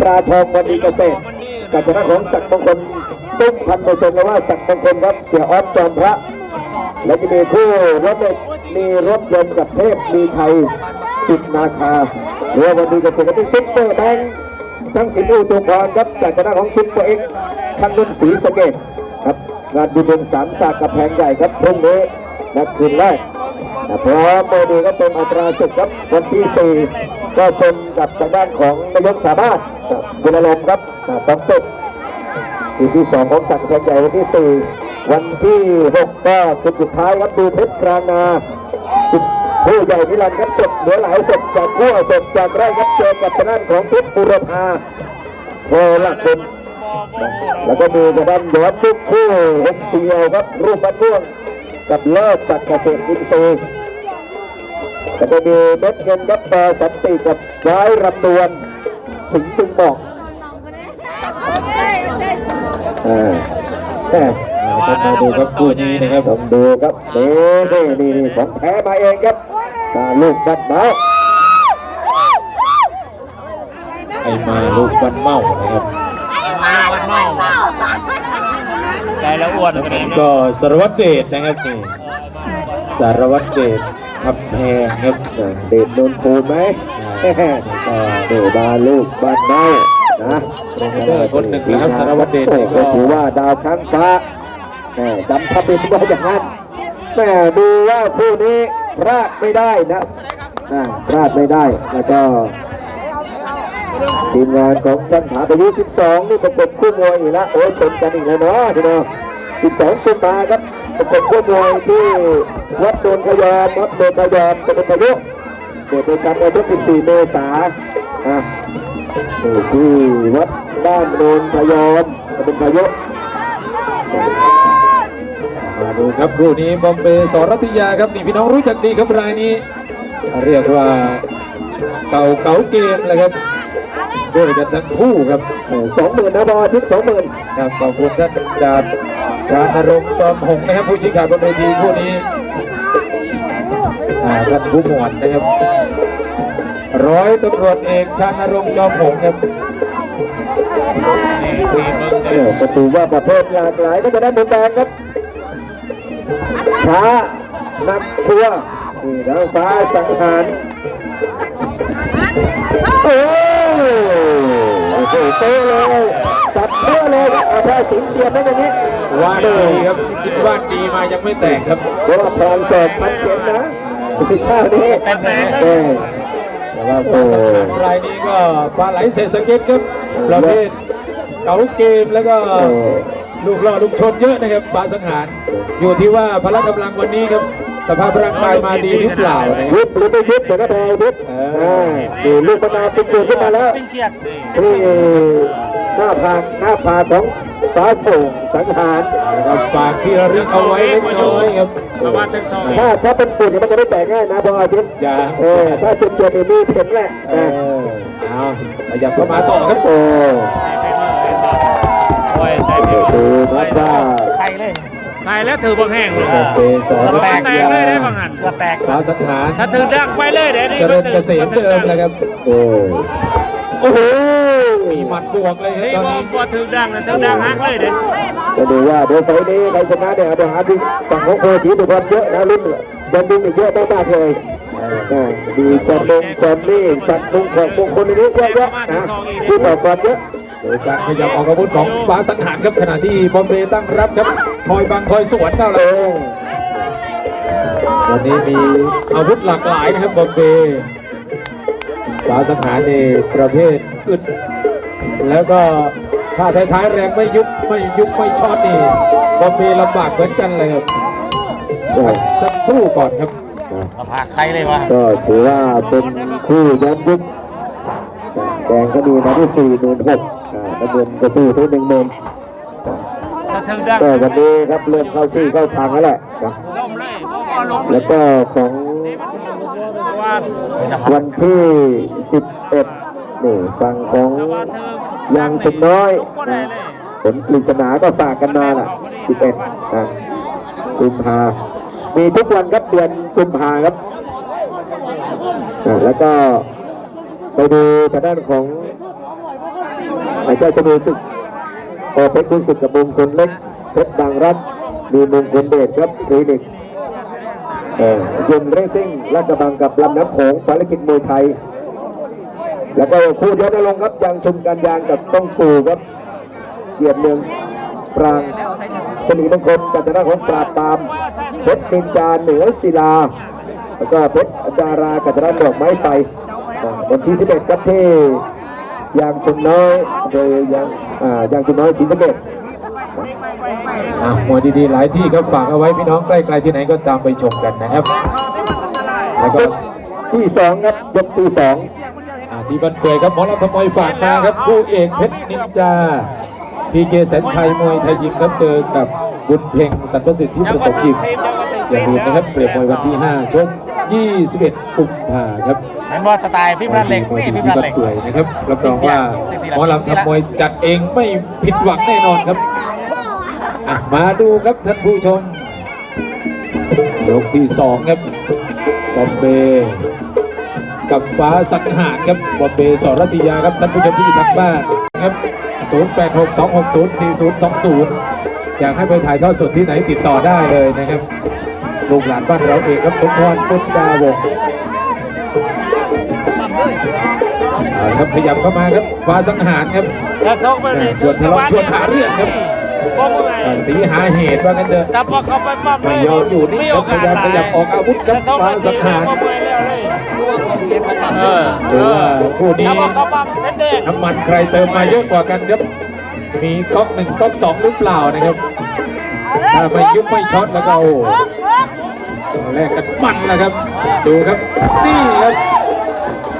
ปลาทองวันดีเกษตรกับชนะของศักดิ์มงคลตุ้มพันเปอร์เซ็นต์แล้วว่าศักดิ์มงคลครับเสียออฟจอมพระ และจะมีคู่รถเล็กมีรถยนต์กับเทพมีชัยสิบนาคาเรือวันดีเกษตรกับที่ซุปเปอร์แบงค์ทั้งสิบอูตุงพรครับจากชนะของซุปเปอร์เอ็กช่างนุ่นศรีสเกดครับงานบุญเดือนสามสากกับแพงใหญ่ครับพรุ่งนี้นักคืนแรก นะพร้อมโมดีก็เต็มอัตราศึกครับวันที่ 4 ก็ชมกับทางด้านของนายกสามารถบุญอารมณ์ครับต้องตึกทีที่ 2 ของสักดิ์แพงใหญ่วันที่ 4 วันที่ 6 ก็คือสุดท้ายครับดูเพชรกลางนาสิบผู้ใหญ่นิรันดร์ครับสดเหลือหลายสดจากขั้วสดจากไร่ครับเจอกับทางด้านของเพชรบุรพาโพละคุณแล้วก็มีทางด้านย้อนลูกคู่หกเสียวครับรูปบ้นม่วง กับเลิศสัตว์เกษตรอินทรีย์แล้วก็มีเม็ดเงินครับปอสันติกับซ้ายรำดวน สิงห์ตึงบอกอ่าแหม่ต้องมาดูครับคู่นี้นะครับต้องดูครับนี่นี่นี่นี่ของแท้มาเองครับตาลูกบัดเมาไอมาลูกวันเมานะครับ ใจแล้วอ้วนกันเลยก็สารวัตรเดชนะครับนี่สารวัตรเดชทับแพงครับเดชโดนภูมิไหมก็เดบาลูกบัดเมานะโปรโมเตอร์คนหนึ่งนะครับสารวัตรเดชโอ้นี่โหก็ถือว่าดาวค้างฟ้าแหม่ดำทับเป็นว่าอย่างนั้นแหม่ดูว่าคู่นี้พลาดไม่ได้นะอ่าพลาดไม่ได้แล้วก็ ทีมงานของช่างถาอายุ12 นี่ประกบคู่มวยอีกแล้วโอ้ยชนกันอีกแล้วเนาะทีเดียว12กุมภาครับประกบคู่มวยที่วัดโดนขยอมวัดโดนขยอมตะบนพายุเกิดในการวันที่14 เมษายนอะที่วัดบ้านโดนขยอมตะบนพายุมาดูครับคู่นี้บอมเบย์สรัตยาครับนี่พี่น้องรู้จักดีครับรายนี้ เรียกว่าเก่าเก่าเกมเลยครับ ด้วยกันทั้งคู่ครับสองหมื่นนะบอทิพย์สองหมื่นครับขอบคุณท่านอาจารย์ชาญนรงค์จอมหงส์นะครับผู้ชี้ขาดบนเวทีคู่นี้อาท่านผู้หมวดนะครับร้อยตำรวจเอกชาญนรงค์จอมหงส์ครับเออก็ถือว่าประเภทหลากหลายก็จะได้มุมแดงครับช้านักชัวร์นี่ทางฟ้าสังหารโอ้ โอ้โหเต้เลยสับเชื่อเลยครับอาภาสิงห์เกียรติได้อย่างนี้ว่านดีครับคิดว่านดีมายังไม่แตกครับเพราะว่าพรานสอบพันเข็มนะพี่เช้านี้เออแต่ว่าผู้สังหารรายนี้ก็ปลาไหลเศษสะเก็ตครับประเภทเก๋าเกมแล้วก็ลูกล่อลูกชนเยอะนะครับปลาสังหารอยู่ที่ว่าพละกำลังวันนี้ครับ สภาพร่างกายมาดีหรือเปล่านะครับยุบหรือไม่ยุบเดี๋ยวก็แพ้ยุบเอออ่านี่ลูกมะนาวเป็นตัวขึ้นมาแล้วปิ้งเชียดที่หน้าผากหน้าผากของฟ้าโป่งสังหารนะครับฝากที่ระลึกเอาไว้เล็กน้อยครับประมาณตั้งสองถ้าถ้าเป็นปุ่นเนี่ยมันจะไม่แตกง่ายนะพออาทิตย์อย่าเออถ้าเฉียดเฉียดๆเนี่ยมีเห็นแหละเอนะอเอาขยับเข้ามาต่อครับโอ้โอ้ยใส่ไปดูครับว่าใครเลย ใครแล้วถือบางแห้งเลยบอมเบย์สอนแตรักตแตกยาเลยได้บางอันแตกปลาสังหารถ้าถือดังไปเลยเดี๋ยวนี้เจริญเกษมเดิมเลยครับ โอ้โอ้โหมีหมัดบวกเลยครับนี่ตอนพอนี้พอถือดังนะถือดังฮักเลยเดี๋ยวก็ดูว่าเดี๋ยวไฟล์นี้ใครชนะเนี่ยเดี๋ยวหาดูฝั่งของโคสีดูบอลเยอะนะลุ้นบอลดึงอีกเยอะมากๆเลยอ่าดีจอมลงจอมนี่สัตว์มงของมงคลในนี้เยอะแยะนะที่ต่อบอลเยอะโดยการขยับออกอาวุธของปลาสังหารครับขณะที่บอมเบย์ตั้งรับครับ คอยบังคอยสวนเท่าไหร่โอ้วันนี้มีอาวุธหลากหลายนะครับบอมเบย์ปลาสังหารนี่ประเภทอึดแล้วก็ถ้าท้ายๆแรงไม่ยุบไม่ยุบไม่ช็อตนี่บอมเบย์ลำบากเหมือนกันเลยครับใช่สักครู่ก่อนครับมาพาใครเลยวะก็ถือว่าเป็นคู่ย้อนยุคแดงก็มีมาที่สี่หมื่นหกน้ำเงินก็สู้ที่หนึ่งหมื่น ถ้าถือดังก็วันนี้ครับเริ่มเข้าที่เข้าทางแล้วแหละนะล้มเลยพอล้มแล้วก็ของว่าวันที่ 11นี่ฝั่งของยางชมน้อยนะผลปริศนาก็ฝากกันมาล่ะ 11นะกุมภามีทุกวันครับเดือนกุมภาครับอะแล้วก็ไปดูทางด้านของไอ้เจ้าจะมีศึก โอเพชรคุณศึกกับมงคลเล็กเพชรบางรัฐมีมงคลเดชครับคลินิกยิมเรซิ่งลาดกระบังกับลำน้ำโขงฟาลิกิจมวยไทย แล้วก็คู่ยอดลงครับยังชมการยางกับต้องปูครับ เกียรติเมืองปรางสนีมงคลกัญจนาของปราบปามเพชรนินจาเหนือศิลา แล้วก็เพชรดารากัญจนาดอกไม้ไฟวันที่ 11 ครับที่ ยางชมน้อยโดยยางอ่ายางชมน้อยศรีสะเกษอะมวยดีๆ หลายที่ครับฝากเอาไว้พี่น้องใกล้ๆที่ไหนก็ตามไปชมกันนะครับ แล้วก็ที่สองครับยกที่สองอ่าที่บันเกยครับหมอลำทำมวยฝากมาครับคู่เอกเพชรนินจาพีเคแสนชัยมวยไทยยิมครับเจอกับบุญเพ็งสันประสิทธิ์ที่ประสบยิมอย่าลืมนะครับเปรียบมวยวันที่ 5 ชก 21กุมภาครับ แมนบอลสไตล์พี่รันเหล็กนี่พี่รันเหล็กเปื่อยนะครับรับรองว่าหมอลำทำมวยจัดเองไม่ผิดหวังแน่นอนครับอะมาดูครับท่านผู้ชมยกที่สองครับบอมเบย์กับฟ้าสังหารครับบอมเบย์สอรัตยาครับท่านผู้ชมที่อยู่ทางบ้านครับ 0862604020 อยากให้ไปถ่ายทอดสดที่ไหนติดต่อได้เลยนะครับลูกหลานบ้านเราเองครับสมพรบุญดาวงศ์ เอาละครับขยับเข้ามาครับฟ้าสังหารครับถ้าชกไปอ่าชวนทะเลาะชวนหาเรื่องครับก็เมื่ออ่าสีหาเหตุว่ากันเถอะถ้าพอเขาไปปั๊บไม่ยอมอยู่นี่ครับพยายามขยับออกอาวุธครับฟ้าสังหารเออหรือว่าคู่นี้ถ้าพอเขาปั๊บเด็ดเด็ดน้ำมันใครเติมมาเยอะกว่ากันครับมีก๊อกหนึ่งก๊อกสองหรือเปล่านะครับถ้าไม่ยุบไม่ช็อตแล้วก็โอ้แลกกันมันนะครับ ดูครับ นี่ครับ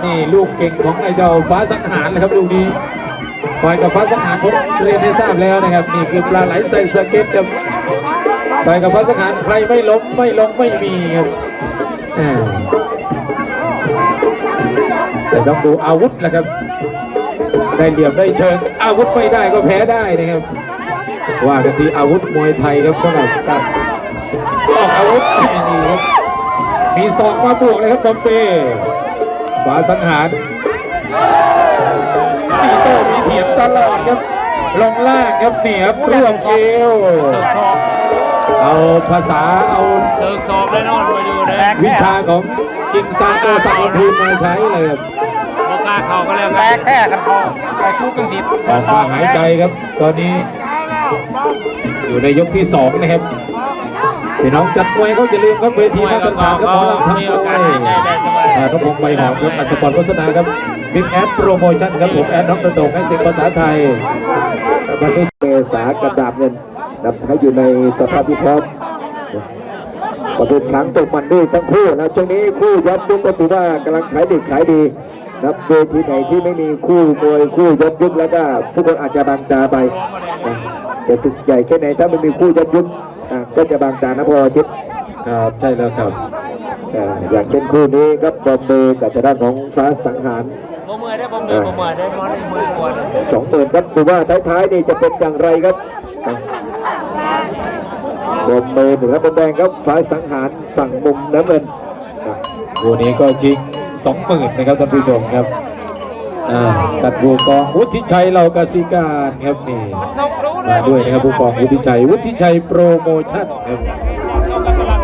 นี่ลูกเก่งของไอ้เจ้าฟ้าสังหารนะครับลูกนี้ปล่อยกับฟ้าสังหารผมเรียนให้ทราบแล้วนะครับ นี่คือปลาไหลใส่สเก็ตครับต่อยกับฟ้าสังหารใครไม่ล้มไม่ลงไม่มีครับแต่ต้องดูอาวุธแหละครับ ได้เหลี่ยมได้เชิง อาวุธไม่ได้ก็แพ้ได้นะครับ ว่ากันที่อาวุธมวยไทยครับสำหรับการออกอาวุธนี่ครับมีศอกมาบวกเลยครับบอมเป้ ขวาสังหารมีโต้มีเถียงตลอดครับ ลงล่างครับเนี่ยครับรวมเอวสอบเอาภาษาเอาเติมสอบแน่นอนไปดูนะวิชาของกิงซาโตสังลำพูนมาใช้เลยครับโอกาสเขาก็แล้วแตกแค่กันเขาไอ้คู่กังสิทธิ์ออกมาหายใจครับ ตอนนี้ อยู่ในยกที่สองนะครับ พี่น้องจัดมวยเขาอย่าลืมครับเวทีมาตรฐานครับหมอลำทำมมีวยได้ได้สบายอ่าต้องพงไปหอมครับอัสปอร์ตโฆษณาครับบิ๊กแอดโปรโมชั่นครับผมแอดน้องกระโดงให้เสียงภาษาไทยวันที่เมษากับดาบเงินนับให้อยู่ในสภาพที่พร้อมประเภทช้างตกมันด้วยทั้งคู่นะช่วงนี้คู่ยอดยุคก็ถือว่ากำลังขายดิบขายดีนับเวทีไหนที่ไม่มีคู่มวยคู่ยอดยุคแล้วก็ทุกคนอาจจะบางตาไปนะแต่ศึกใหญ่แค่ไหนถ้าไม่มีคู่ยอดยุค อะก็จะบางตานะพอชิดครับใช่แล้วครับอ่าอย่างเช่นคู่นี้ครับบอมเบย์กับทางด้านของฟ้าสังหาร ผมมือได้ผมเดินผมมือได้มอนี่มือกวนสองหมื่นครับดูว่าท้ายๆนี่จะเป็นอย่างไรครับบอมเบย์เหนือบอมแดงครับฟ้าสังหารฝั่งมุมน้ำเงินอะวันนี้ก็ชิงสองหมื่นนะครับท่านผู้ชมครับอ่าตัดผู้กองวุฒิชัยเรากสิการครับนี่ ส่งรู้เล มายด้วยนะครับผู้กองวุฒิชัยวุฒิชัยโปรโมชั่นครับ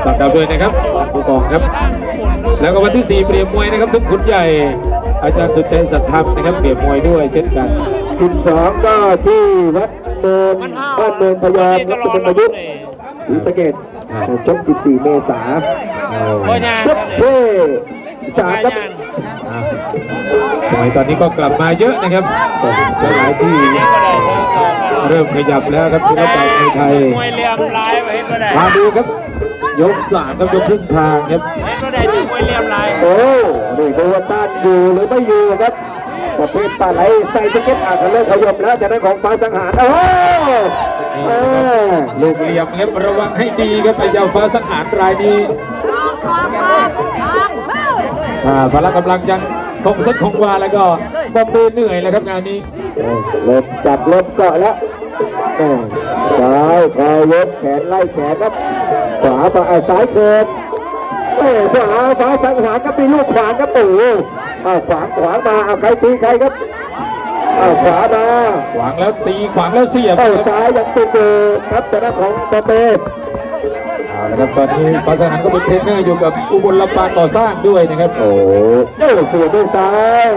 ตัดดาวด้วยนะครับผู้กองครับ แล้วก็วันที่ 4 เปรียบมวยนะครับทุกขุนใหญ่ อาจารย์สุดใจสัตย์ธรรมนะครับเปรียบมวยด้วยเช่นกัน 12 ก็ที่วัดเนินบ้านเนินพยอมครับตำบลประยุกต์ศรีสะเกดชก14 เมษาโอ้ยงานยกเท่สามครับอะ มวยตอนนี้ก็กลับมาเยอะนะครับหลายที่ เริ่มขยับแล้วครับศิลปะมวยไทยมวยเหลี่ยมลายไปเห็นก็ได้มาดูครับ ยกสามครับยกครึ่งทางครับเห็นก็ได้ถึงมวยเหลี่ยมลายโอ้นี่ดูว่าต้านอยู่หรือไม่อยู่ครับประเภทปลาไหลใส่สเก็ตอาจจะเริ่มขยบแล้วจากนั้นของฟ้าสังหารโอ้เออลูกเหลี่ยมครับระวังให้ดีครับไอ้เจ้าฟ้าสังหารรายนี้ถ้าพละกำลังยัง คงเส้นคงวาแล้วก็บอมเบย์เหนื่อยแล้วครับงานนี้เริ่มจับเริ่มเกาะแล้วเออซ้ายคอยยกแขนไล่แขนครับขวามาอะซ้ายเกิดเอ้ยขวาฟ้าสังหารก็มีลูกขวางครับโอ้โหอ้าวขวางขวางมาเอาใครตีใครครับเอาขวามาขวางแล้วตีขวางแล้วเสียบเอาครับซ้ายยังติดอยู่ครับแต่ละของปอเป เอาละครับตอนนี้ปาสนันก็เป็นเทรนเนอร์อยู่กับอุบลลำปางก่อสร้างด้วยนะครับ โอ้เจ้าเสียบด้วยซ้าย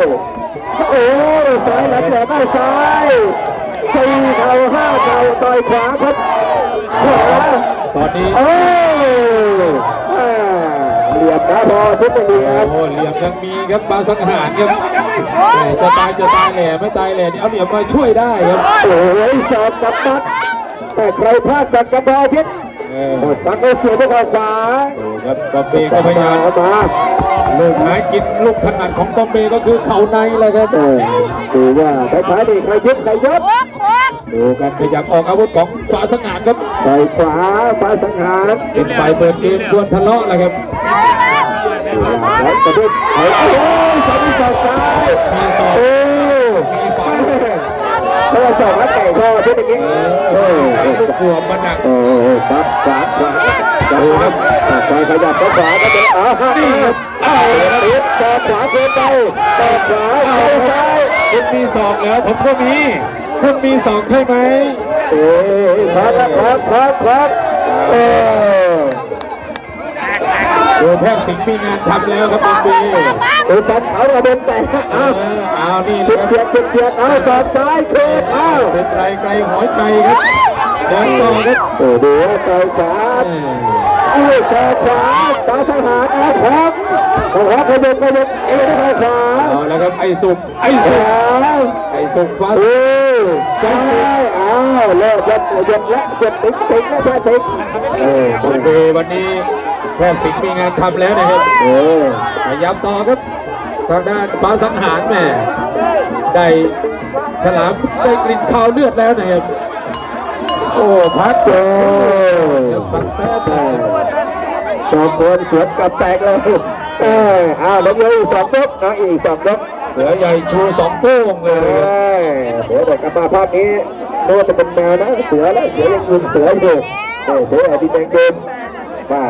โอ้ซ้ายหลังแหลมเอาซ้ายสี่เข่าห้าเข่าต่อยขวาครับขวาตอนนี้โอ้อ่าเหลี่ยมนะพอทิศเหลี่ยมโอ้เหลี่ยมยังมีครับปาสังหารครับจะตายจะตายแหล่ไม่ตายแหล่นี่เอาเหลี่ยมมาช่วยได้ครับโอ้ยสอบกับมัดแต่ใครพลาดกันกับพอทิศเออโอ้ ตักเอาเสียบด้วยเข่าขวาดูครับบอมเบย์ก็พยายามเอามาลูกหากินลูกถนัดของบอมเบย์ก็คือเข่าในแหละครับเออดูว่าท้ายๆนี่ใครยึดใครยกดูการขยับออกอาวุธของฝาสังหารครับต่อยขวาฟ้าสังหารเป็นฝ่ายเปิดเกมชวนทะเลาะแหละครับแล้วกระดุดโอ้ยสองศอกซ้ายมีศอกโอ้ มีฝ่ายถ้าศอกแล้วไก่ทอดที่ตะกี้โอ้ลูกขวบมันหนักโอ้ครับขวาขวาจับครับขวาขยับไปขวาก็เป็นอ้าวนี่ครับอ้าวติดจอขวาเกินไปแต่ขวาเข้าซ้ายคุณมีศอกแล้วผมก็มีคุณมีศอกใช่ไหมเอ้ยครับครับครับครับโอ้ดูแพทย์สิงห์มีงานทำแล้วครับบอมเบย์ดูตัดเขาระเบิดแตกเออ้าวอเอานี่เฉียดนะคเฉียรับดเฉียดเฉียดอ้าวศอกซ้ายคืนอ้าวเป็นไรไกลหัวใจครับเดินต่อครับโอ้ดูต่อยขวาเออเอ้ยศอกขวาตาทหารเอาครับเอาครับขยับขยับเอ้ยเข้าขวาเอาแล้วครับไอ้สุกไอ้ขสุกวาไอ้สุกฟ้าโอ้ซ้ายอ้าวเลิกยัดยัดและยัดติ๊งติ๊งและแพ้สิงเออบอมเบย์วันนี้ แพทย์สิงห์มีงานทำแล้วนะครับเออพยายามต่อครับทางด้านฟ้าสังหารแหม่ได้ฉลามได้กลิ่นคาวเลือดแล้วนะครับโอ้พักโอ้พักแป๊บเออสองคนสวนกลับแตกเลยเอออ้าวแล้วเหลืออีกสองยกนะอีกสองยกเสือใหญ่ชูสองโป้งเลเอยอเสือเด็กกลับมาภาพนี้นึกว่าจะเป็นแมวนะเสือแล้วเสือยังยืนเสืออยู่เออเสือแอบดีแดงเกินว่า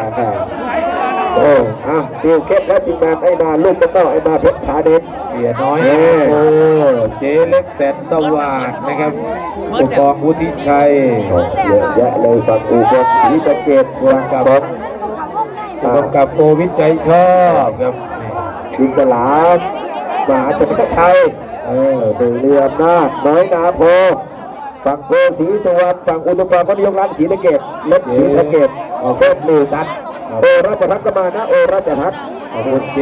อ่าโอ้อะดิวเคสและทีมงานไอ้มาลูกกันต่อไอ้มาเพชรขาเด็ด เสียน้อยเออโอ้เจเล็กแสนสวัสดนะครับผู้กองวุฒิชัยเยอะแยะเลยฝั่งอูบลศรีสะเกดรวมกับผู้กำกับโอวิทย์ใจชอบครับนี่จิงกลามมหาชนะชัยเออหนึ่งเรืออำนาจน้อยนาโพฝั่งโพศรีสวัสดิ์ฝั่งอุดมพรก็นิยมร้านศรีสะเกดเล็กศรีสะเกดเชิดลิวตัด โอราชพัฒน์ก็มานะโอราชพัฒน์ขอบคุณเจ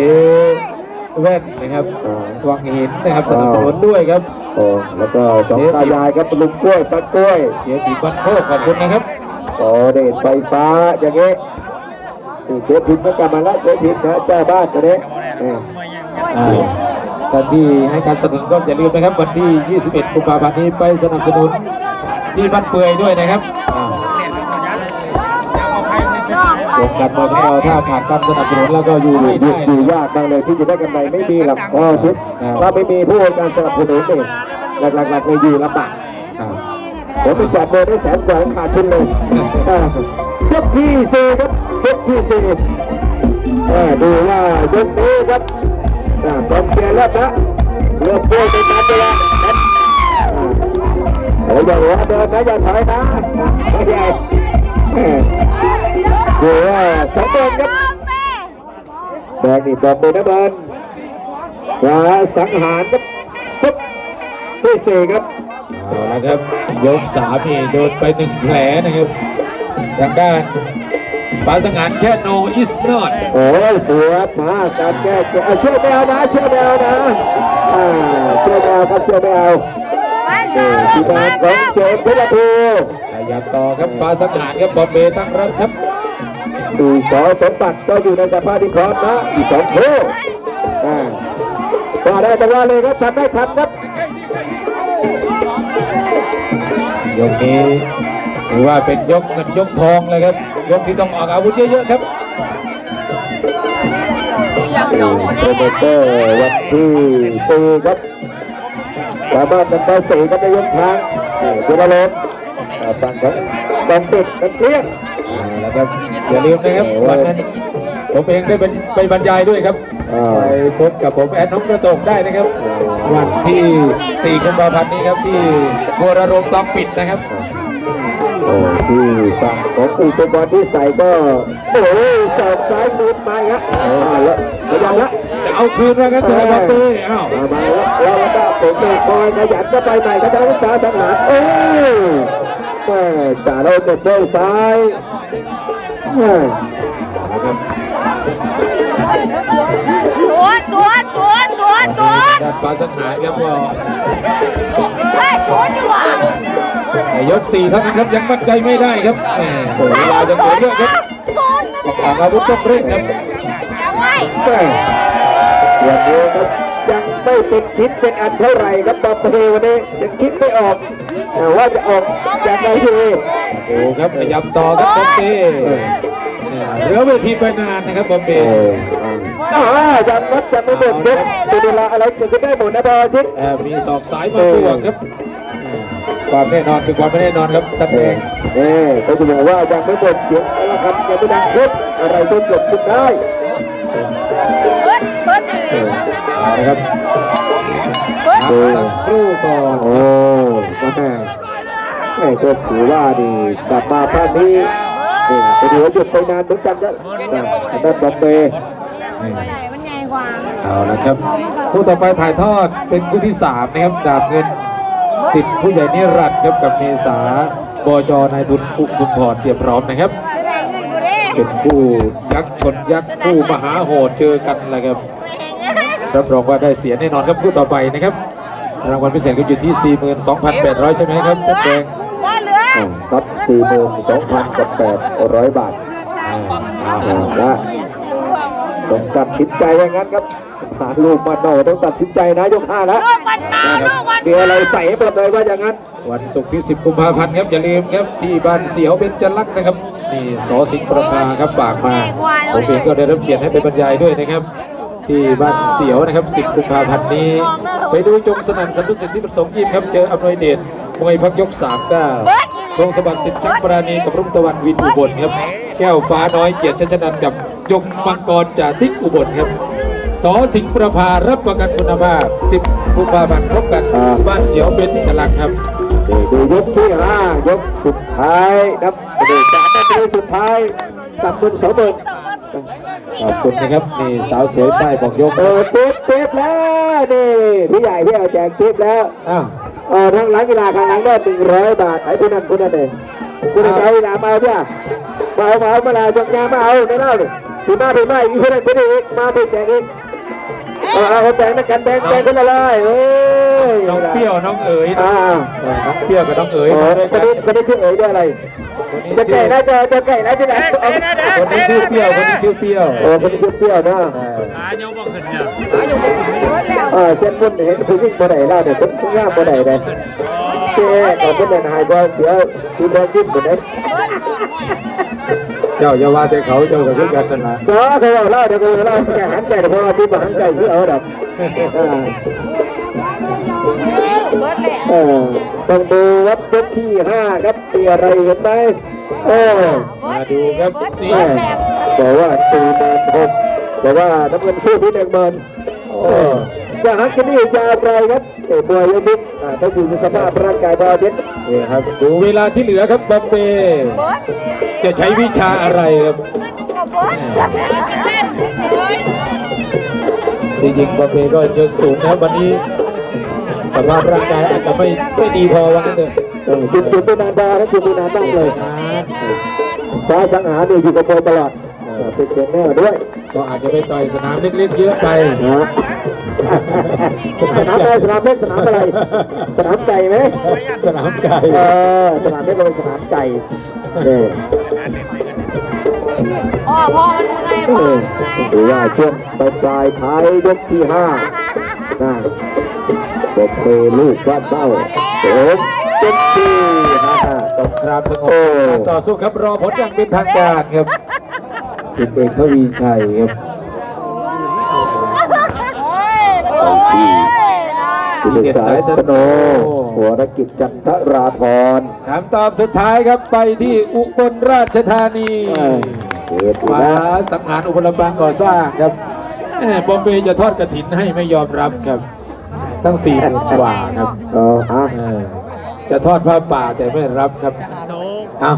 แว่นนะครับอ่าวังหินนะครับสนับสนุนด้วยครับโอ้แล้วก็สองตายายครับลุงกล้วยปัดกล้วยเกียรติบันโคกขอบคุณนะครับโอ้เดชไฟฟ้าอย่างเงี้ยนี่เจ๊พิมพ์ก็กลับมาแล้วเจ๊พิมพ์นะเจ้าบ้านคนนี้เอออ่าท่านที่ให้การสนับสนุนก็อย่าลืมนะครับ วันที่ 21 กุมภาพันธ์นี้ไปสนับสนุนที่บ้านเปื่อยด้วยนะครับ วงการมวยของเราถ้าขาดการสนับสนุนแล้วก็อยู่อยู่ไม่อยู่ได้อยู่ยากมากเลยที่จะได้กำไรไม่มีหรอกอ๋อทิศครับถ้าไม่มีผู้ให้การสนับสนุนเองหลักๆเลยอยู่ลำบากผมไปจับเบอร์ได้แสนกว่าขาดทุนเลยยกที่สี่ครับยกที่สี่ดูว่ายกนี้ครับกองเชียร์เริ่มละเริ่มโบยไปตามเวลาครับอ่าเสือย่าหัวเดินนะอย่าถอยนะเสือใหญ่ แม่ดูว่าสองเดินครับแดงนี่บอกเลยนะเบิร์นขวาสังหารครับปุ๊บที่สี่ครับเอาละครับยกสามนี่โดนไปหนึ่งแผลนะครับทางด้านปาสังหารแค่ no is not โอ้ยเสือมาการแก้เกมเอาเชื่อแมวนะเชื่อแมวนะอ่าเชื่อแมวครับเชื่อแมวนี่ทีมงานของเสมพิรภูขยับต่อครับปาสังหารครับบอมเบย์ตั้งรับครับ ดูสอสมบัติก็อยู่ในสภาพที่พร้อมนะอีกสองคู่อ่าว่าได้แต่ว่าเลยครับทำได้ทันครับยกนี้ถือว่าเป็นยกเงินยกทองเลยครับ ยกที่ต้องออกอาวุธเยอะๆครับโปรโมเตอร์วันที่สี่ครับสามารถนำมาสี่ครับในยกช้างนี่บุรโลมอ่าฝั่งของบังติดกันเกลี้ยงเอาละครับ อย่าลืมนะครับวันนั้นผมเองได้เป็นไปบรรยายด้วยครับอ่าไปพบกับผมแอนน้องกระตกได้นะครับ วันที่ 4 กุมภาพันธ์นี้ครับที่โครารมตองปิดนะครับโอ้ที่ฝั่งของอุปกรณ์ที่ใส่ก็โอ้ยสอกซ้ายมือมาอีกแล้วอ่าแล้วพยายามละจะเอาคืนว่ากันเถอะครับปีอ้าวมามาแล้วแล้วแล้วก็ผมเองคอยขยันก็ไปใหม่ก็จะรักษาสังหารโอ้ยแม่จ่าเราเด็ดด้วยซ้าย แม่นะครับสวนสวนสวนสวนสวนด้าสังหารครับก็เฮ้ยสวนดีกว่าในยก4เท่านั้นครับยังมั่นใจไม่ได้ครับเวลาจะเหลือเยอะครับออกอาวุธต้องเร่งครับยังไงแม่วันนี้ครับ ไม่เป็นชิ้นเป็นอันเท่าไหร่ครับบอลเพวันนี้ยังคิดไม่ออกแต่ว่าจะออกอย่างไรดีโอ้ครับขยับต่อครับบอมเบ้เหลือเวทีไปนานนะครับบอมเบ้อ่ายังนัดยังไม่หมดยกเป็นเวลาอะไรเกิดขึ้นได้หมดนะบอลทิศเอ่อมีศอกซ้ายมาบวกครับความแน่นอนคือความไม่แน่นอนครับตัดเอเอองเออเขาจะบอกว่ายังไม่หมดเสียงแล้วครับยังไม่ดังครบอะไรก็เกิดขึ้นได้ เปิดเปิดเอาละครับเปิดโอ้สักครู่ก่อนโอ้แม่แม่ก็ถือว่าดีกลับมาภาคนี้นี่ไปดูว่าหยุดไปนานเหมือนกันนะนะทางด้านบอมเบย์นี่ใหญ่มันใหญ่กว่าเอาละครับคู่ต่อไปถ่ายทอดเป็นคู่ที่สามนะครับดาบเงินสิทธิ์ผู้ใหญ่นิรันดร์ครับกับเมษาบจนายทุนอุทุมพรเตรียมพร้อมนะครับจะได้เงินกูดิเป็นคู่ยักษ์ชนยักษ์คู่มหาโหดเจอกันแหละครับ รับรองว่าได้เสียแน่นอนครับคู่ต่อไปนะครับ รางวัลพิเศษก็อยู่ที่ 42,800 ใช่ไหมครับท่านแดงว่าเหลืออ่าครับสี่หมื่นสองพันกับแปดร้อยบาทอ่าอ่านะต้องตัดสินใจอย่างนั้นครับหาลูกมาหน่อยต้องตัดสินใจนะยกห้าแล้วลูกมันมาลูกมันมีอะไรใส่ให้หมดเลยว่าอย่างนั้น วันศุกร์ที่ 10 กุมภาพันธ์ครับอย่าลืมครับที่บ้านเสียวเป็นจันลักษณ์นะครับนี่สอสิงห์ประภาครับฝากมาผมเองก็ได้รับเกียรติให้เป็นบรรยายด้วยนะครับ ที่บ้านเสียวนะครับ 10 กุมภาพันธ์นี้ ไปดูจงสนั่นสัมพุสิทธิประสงค์ยิมครับ เจออำนวยเดชมวยพักยก3ก้าธงสบัดสิทธิ์ชักปราณีกับรุ่งตะวันวินอุบลครับ แก้วฟ้าน้อยเกียรติชัชนันกับยงมังกรจ่าติ๊กอุบลครับสอสิงห์ประภารับประกันคุณภาพ 10 กุมภาพันธ์พบกันอ่าบ้านเสียวเป็นฉลักครับนี่ดูยกที่ห้ายกสุดท้ายนับดูสามนาทีสุดท้ายกับเงินสองหมื่น ขอบคุณนะครับนี่สาวสวยป้ายบอกยกโอ้เต็บเต็บแล้วนี่พี่ใหญ่พี่เอาแจกเต็บแล้วอ้าวเออทางหลังกีฬาข้างหลังก็หนึ่งร้อยบาทไอ้ผู้นั้นผู้นั้นเองผู้นั้นเอาเวลามาเอาเนี่ยมาเอามาเอามาลายกยามาเอาในเล่าดิพี่มาพี่มาอีกผู้นั้นผู้นี้อีกมาพี่แจกอีกเอาเอาเอาแบ่งนักกันแบ่งแบ่งคนละร้อยเอ้ยน้องเปรี้ยวน้องเอ๋ยอ่าเออน้องเปรี้ยวกับน้องเอ๋ยโอ้มาด้วยคกันนนี้คนนี้ชื่อเอ๋ยด้วยอะไรคนนี้ จะชื่ไก่อนะจะจะไก่นะจะไหนเอาคนนี้ชื่อเปรี้ยวคนนี้ชื่อเปรี้ยวโอ้คนนี้ชื่อเปรี้ยวนะเออหาโยมบังขึ้นเนี่ยเออเส้นบุญเห็นผู้หญิงบ่ได้แล้วเนี่ยคนผู้งามบ่ได้เลยเจ๊แต่เพิ่นน่ะหายบ่เสียที่บ่ยิ้มบ่ได้เจ้าอย่าว่าแต่เขาเจ้าก็คือกันนั่นนะก็เขาเอาเล่าเดี๋ยวเขาเอาเล่าแกหันใจเพราะว่าที่บ่หันใจคือเอาดอกอ่าเบิด เลยเออต้องดูวัดยกที่ห้าครับมีอะไรเห็นไหมโอ้มาดูครับนี่แม่บอกว่าสี่หมื่นหกบอกว่าน้ำเงินสู้ที่หนึ่งหมื่นโอ้จะหักกันนี่ยาวไกลครับเอ้บอยยกนิดอ่าต้องอยู่ในสภาพร่างกายบอเด็ดนี่ครับดูเวลาที่เหลือครับบอมเบย์เบิดจะใช้วิชาอะไรครับก็เบิดเล่นเฮ้ยจริงๆบอมเบย์ก็เชิงสูงนะครับวันนี้ สภาพร่างกายอาจจะไม่ไม่ดีพอว่างั้นเถอะเออจุดจุดไปนานดานะจุดไปนานมากเลยนะฟ้าสังหารเนี่ยอยู่กับโบตลอดเออเป็นเทรนเนอร์ด้วย ก็อาจจะไปต่อยสนามเล็กๆเยอะไปนะสนามอะไรสนามเล็กสนามอะไร สนามไก่ไหมสนามไก่เออสนามเล็กก็เป็นสนามไก่เนี่ยพ่อพ่อมันยังไงเอพ่ออถือว่าช่วงปลายปลายท้ายยกที่ห้านะ บกเปลูกบ้านเบ้าโอ้ยกที่ห้าสงครามสงบโอ้การต่อสู้ครับรอผลอย่างเป็นทางการครับสิบเอกทวีชัยครับโอ้ยโอ้ยคุณสายธโนหัวรกิจจันทราพรคำตอบสุดท้ายครับไปที่อุบลราชธานีเออเกิดอยู่มาแล้วสังหารอุบลบังก่อสร้างครับแหมบอมเบย์จะทอดกระถินให้ไม่ยอมรับครับ ตั้งสี่หมื่นกว่าครับเอออะเออจะทอดผ้าป่าแต่ไม่รับครับเอา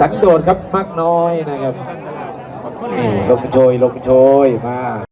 สันโดษครับมากน้อยนะครับนี่ลงโชยลงโชยมา